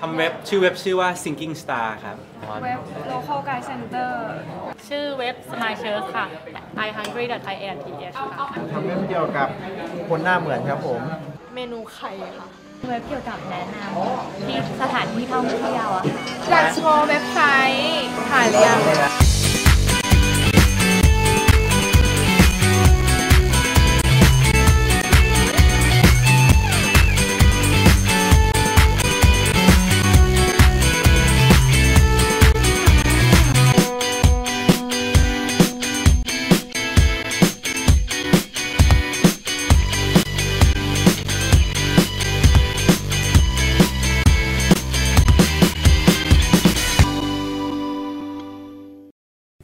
ทำเว็บชื่อเว็บชื่อว่า Sinking Star ครับ เว็บ local guide center ชื่อเว็บ Smile Church ค่ะ i hungry i n t h ค่ะทำเว็บเกี่ยวกับคนหน้าเหมือนครับผม เมนูไข่ค่ะ เว็บเกี่ยวกับแนะนำที่สถานที่ท่องเที่ยวอะค่ะอยากโชว์เว็บไซต์ถ่ายหรือยัง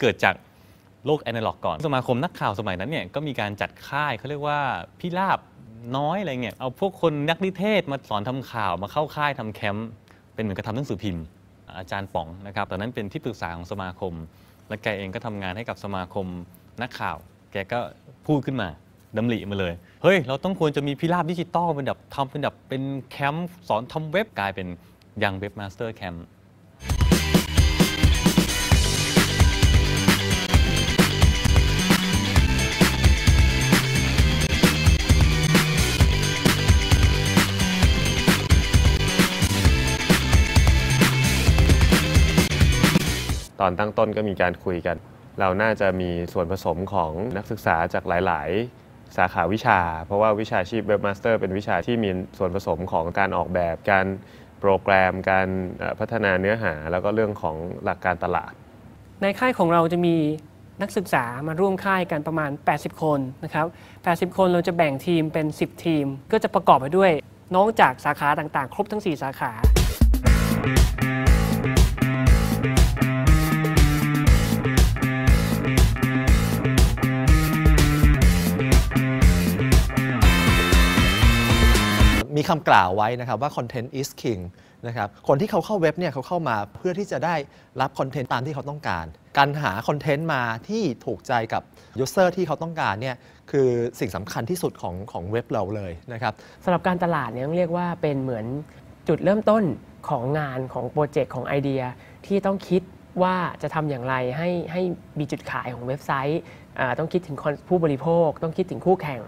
เกิดจากโลกแอนะล็อกก่อน สมาคมนักข่าวสมัยนั้นเนี่ยก็มีการจัดค่ายเขาเรียกว่าพี่ลาบน้อยอะไรเงี้ยเอาพวกคนนักนิเทศมาสอนทำข่าวมาเข้าค่ายทำแคมป์เป็นเหมือนกับทำหนังสือพิมพ์ อาจารย์ป๋องนะครับตอนนั้นเป็นที่ปรึกษาของสมาคม และแกเองก็ทำงานให้กับสมาคมนักข่าว แกก็พูดขึ้นมาดำริมาเลย เฮ้ย เราต้องควรจะมีพี่ลาบดิจิตอลเป็นแบบทำเป็นแบบเป็นแคมป์สอนทำเว็บกลายเป็นยังเว็บมาสเตอร์แคมป์ ตอนตั้งต้นก็มีการคุยกัน เราน่าจะมีส่วนผสมของนักศึกษาจากหลาย ๆ สาขาวิชา เพราะว่าวิชาชีพเว็บมาสเตอร์เป็นวิชาที่มีส่วนผสมของการออกแบบ การโปรแกรม การพัฒนาเนื้อหา แล้วก็เรื่องของหลักการตลาด ในค่ายของเราจะมีนักศึกษามาร่วมค่ายกันประมาณ 80 คนนะครับ 80 คนเราจะแบ่งทีมเป็น 10 ทีม ก็จะประกอบไปด้วยน้องจากสาขาต่างๆ ครบทั้ง 4 สาขา มีคำกล่าวไว้นะครับว่า content is king นะครับคนที่เขาเข้าเว็บเนี่ยเขาเข้ามาเพื่อที่จะได้รับคอนเทนต์ตามที่เขาต้องการ การหาคอนเทนต์มาที่ถูกใจกับ user ที่เขาต้องการเนี่ยคือสิ่งสำคัญที่สุดของของเว็บเราเลยนะครับสำหรับการตลาดเนี่ยต้องเรียกว่าเป็นเหมือนจุดเริ่มต้นของงานของโปรเจกต์ของไอเดียที่ต้องคิดว่าจะทำอย่างไรให้ให้มีจุดขายของเว็บไซต์ ต้องคิดถึงผู้บริโภค ต้องคิดถึงคู่แข่ง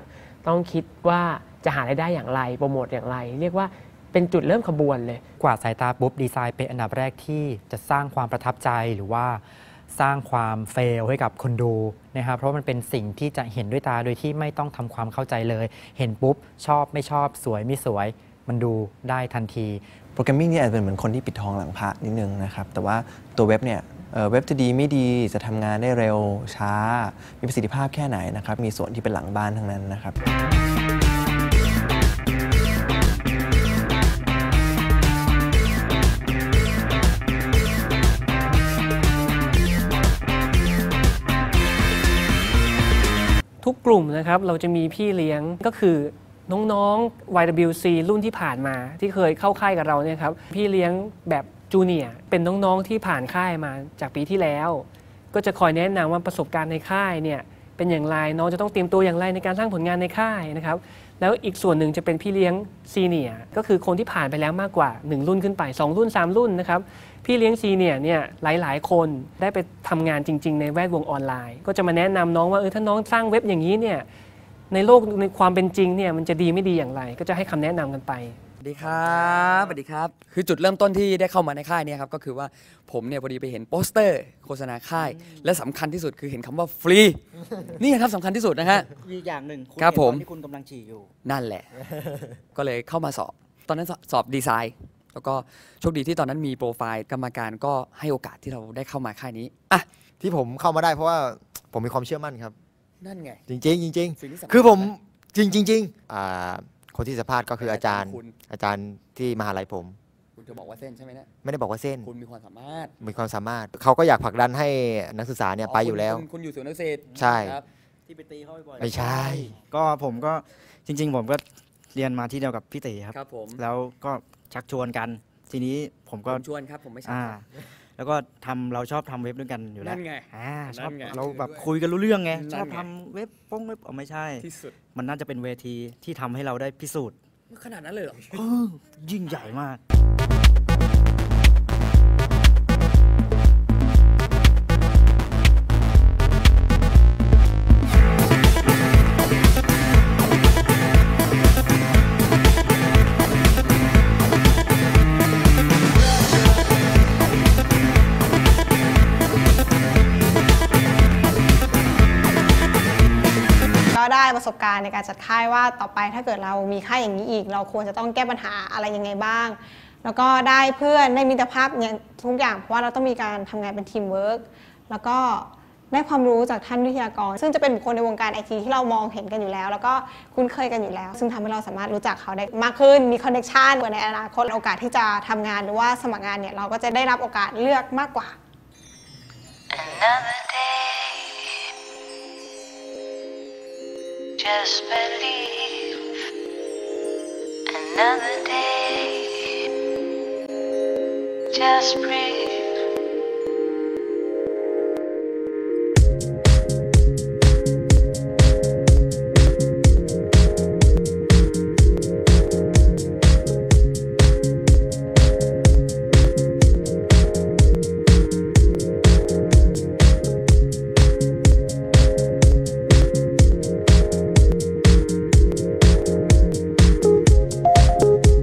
ต้องคิดว่า จะหารายได้อย่างไรโปรโมทอย่างไร เรียกว่าเป็นจุดเริ่มขบวนเลย กวาดสายตาปุ๊บดีไซน์เป็นอันดับแรกที่จะสร้างความประทับใจหรือว่าสร้างความเฟลให้กับคนดูนะครับเพราะมันเป็นสิ่งที่จะเห็นด้วยตาโดยที่ไม่ต้องทำความเข้าใจเลย เห็นปุ๊บ ชอบไม่ชอบสวยไม่สวย มันดูได้ทันทีโปรแกรมมิ่งเนี่ยอาจจะเป็นเหมือนคนที่ปิดทองหลังพระนิดนึงนะครับ แต่ว่าตัวเว็บเนี่ยเอ่อเว็บจะดีไม่ดีจะทำงานได้เร็วช้า มีประสิทธิภาพแค่ไหนนะครับ มีส่วนที่เป็นหลังบ้านทั้งนั้นนะครับ ทุกกลุ่มนะครับเราจะมีพี่เลี้ยงก็คือน้องๆ YWC รุ่นที่ผ่านมา ที่เคยเข้าค่ายกับเราเนี่ยครับพี่เลี้ยงแบบจูเนียเป็นน้องๆที่ผ่านค่ายมาจากปีที่แล้ว ก็จะคอยแนะนำว่าประสบการณ์ในค่ายเนี่ยเป็นอย่างไรน้องจะต้องเตรียมตัวอย่างไรในการสร้างผลงานในค่ายนะครับแล้วอีกส่วนหนึ่งจะเป็นพี่เลี้ยงซีเนียก็คือคนที่ผ่านไปแล้วมากกว่า 1 รุ่นขึ้นไป 2 รุ่น 3 รุ่นนะครับ พี่เลี้ยงซีเนียร์เนี่ยหลาย ๆ คนได้ไปทำงานจริง ๆ ในแวดวงออนไลน์ ก็จะมาแนะนำน้องว่าเออถ้าน้องสร้างเว็บอย่างนี้เนี่ยในโลกในความเป็นจริงเนี่ยมันจะดีไม่ดีอย่างไร ก็จะให้คำแนะนำกันไปสวัสดีครับสวัสดีครับ คือจุดเริ่มต้นที่ได้เข้ามาในค่ายเนี่ยครับก็คือว่าผมเนี่ยพอดีไปเห็นโปสเตอร์ โฆษณาค่าย และสำคัญที่สุดคือเห็นคำว่าฟรี นี่ครับสำคัญที่สุดนะฮะมีอย่างหนึ่งณครับเห็นผมตอนที่คุณกำลังฉี่อยู่ นั่นแหละ ก็เลยเข้ามาสอบ ตอนนั้นสสอบดีไซน์ แล้วก็โชคดีที่ตอนนั้นมีโปรไฟล์กรรมการก็ให้โอกาสที่เราได้เข้ามาค่ายนี้อะที่ผมเข้ามาได้เพราะว่าผมมีความเชื่อมั่นครับ นั่นไง จริงๆจริงสิ่งที่สำคัญๆคือผมจริงจริงๆอ่าคนที่สัมภาษณ์ก็คืออาจารย์ คุณ อาจารย์ที่มหาลัยผม คุณจะบอกว่าเส้นใช่ไหมเนี่ยไม่ได้บอกว่าเส้นคุณมีความสามารถมีความสามารถ เขาก็อยากผลักดันให้นักศึกษาเนี่ยไปอยู่แล้ว คุณคุณอยู่สวนนักเกษตรใช่ ครับ ที่ไปตีเขาบ่อยไม่ใช่ ก็ผมก็จริง ๆ ผมก็เรียนมาที่เดียวกับพี่ตีครับ ครับผม แล้วก็ ชักชวนกัน ทีนี้ผมก็ผมชวนครับผมไม่ใช่อ่าครับแล้วก็ทำเราชอบทำเว็บด้วยกันอยู่แล้วนั่นไงอ่าชอบนั่นไงเราแบบคุยกันรู้เรื่องไงนั่นไงชอบทำเว็บป้งเว็บเอาไม่ใช่ที่สุดมันน่าจะเป็นเวทีที่ทำให้เราได้พิสูจน์ขนาดนั้นเลยเหรอเออยิ่งใหญ่มาก ได้ประสบการณ์ในการจัดค่ายว่าต่อไปถ้าเกิดเรามีค่ายอย่างนี้อีก เราควรจะต้องแก้ปัญหาอะไรยังไงบ้าง แล้วก็ได้เพื่อนได้มิตรภาพเนี่ยทุกอย่างเพราะว่าเราต้องมีการทำงานเป็นทีมเวิร์กแล้วก็ได้ความรู้จากท่านวิทยากร ซึ่งจะเป็นบุคคลในวงการไอทีที่เรามองเห็นกันอยู่แล้ว แล้วก็คุ้นเคยกันอยู่แล้ว ซึ่งทำให้เราสามารถรู้จักเขาได้มากขึ้นมีคอนเน t ชันในอนาคตโอกาสที่จะทำงานหรือว่าสมัครงานเนี่ยเราก็จะได้รับโอกาสเลือกมากกว่า Just believe another day. Just breathe.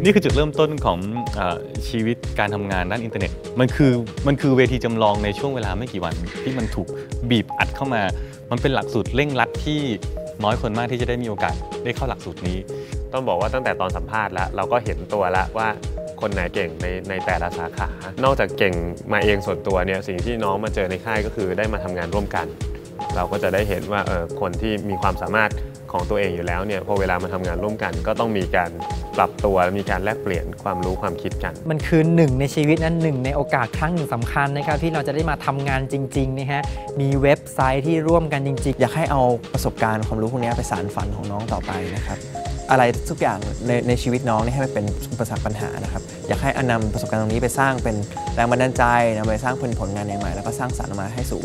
นี่คือจุดเริ่มต้นของอชีวิตการทำงานด้านอินเทอร์เน็ต มันคือมันคือเวทีจำลองในช่วงเวลาไม่กี่วันที่มันถูกบีบอัดเข้ามา มันเป็นหลักสูตรเร่งรัดที่น้อยคนมากที่จะได้มีโอกาสได้เข้าหลักสูตรนี้ ต้องบอกว่าตั้งแต่ตอนสัมภาษณ์แล้วเราก็เห็นตัวแล้วว่าคนไหนเก่งในในแต่ละสาขา นอกจากเก่งมาเองส่วนตัวเนี่ยสิ่งที่น้องมาเจอในค่ายก็คือได้มาทำงานร่วมกัน เราก็จะได้เห็นว่าเออคนที่มีความสามารถ ของตัวเองอยู่แล้วเนี่ยพอเวลามาทำงานร่วมกัน ก็ต้องมีการปรับตัวมีการแลกเปลี่ยนความรู้ความคิดกัน มันคือหนึ่งในชีวิตนั้นหนึ่งในโอกาสครั้งหนึ่งสำคัญนะครับที่เราจะได้มาทำงานจริงๆนะฮะมีเว็บไซต์ที่ร่วมกันจริง ๆ อยากให้เอาประสบการณ์ความรู้พวกนี้ไปสานฝันของน้องต่อไปนะครับอะไรทุกอย่างในในชีวิตน้องนี่ให้มันเป็นอุปสรรคปัญหานะครับอยากให้อนำประสบการณ์ตรงนี้ไปสร้างเป็นแรงบันดาลใจนำไปสร้างเป็นผลงานใหม่ๆแล้วก็สร้างสรรค์ออกมาให้สู่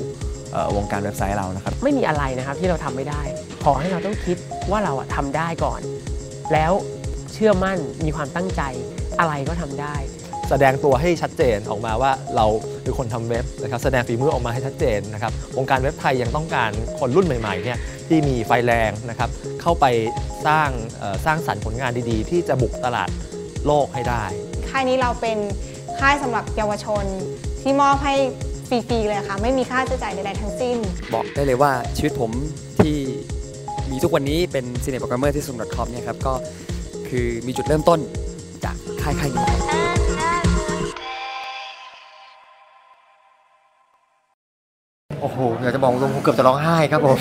วงการเว็บไซต์เรานะครับ ไม่มีอะไรนะครับที่เราทำไม่ได้ ขอให้เราต้องคิดว่าเราอะทำได้ก่อน แล้วเชื่อมั่นมีความตั้งใจอะไรก็ทำได้ แสดงตัวให้ชัดเจนออกมาว่าเราคือคนทำเว็บนะครับแสดงฝีมือออกมาให้ชัดเจนนะครับวงการเว็บไทยยังต้องการคนรุ่นใหม่ๆเนี่ยที่มีไฟแรงนะครับเข้าไปสร้างเอ่อสร้างสรรค์ผลงานดีๆ ที่จะบุกตลาดโลกให้ได้ ค่ายนี้เราเป็นค่ายสำหรับเยาวชนที่มอบให้ ฟรีๆเลยค่ะ ไม่มีค่าใช้จ่ายใดๆทั้งสิ้น บอกได้เลยว่าชีวิตผมที่มีทุกวันนี้เป็น Senior Programmer ที่ zoom.com เนี่ยครับก็คือมีจุดเริ่มต้นจากค่ายค่ายนี้ครับโอ้โหอยากจะบอกตรงผมเกือบจะร้องไห้ครับผม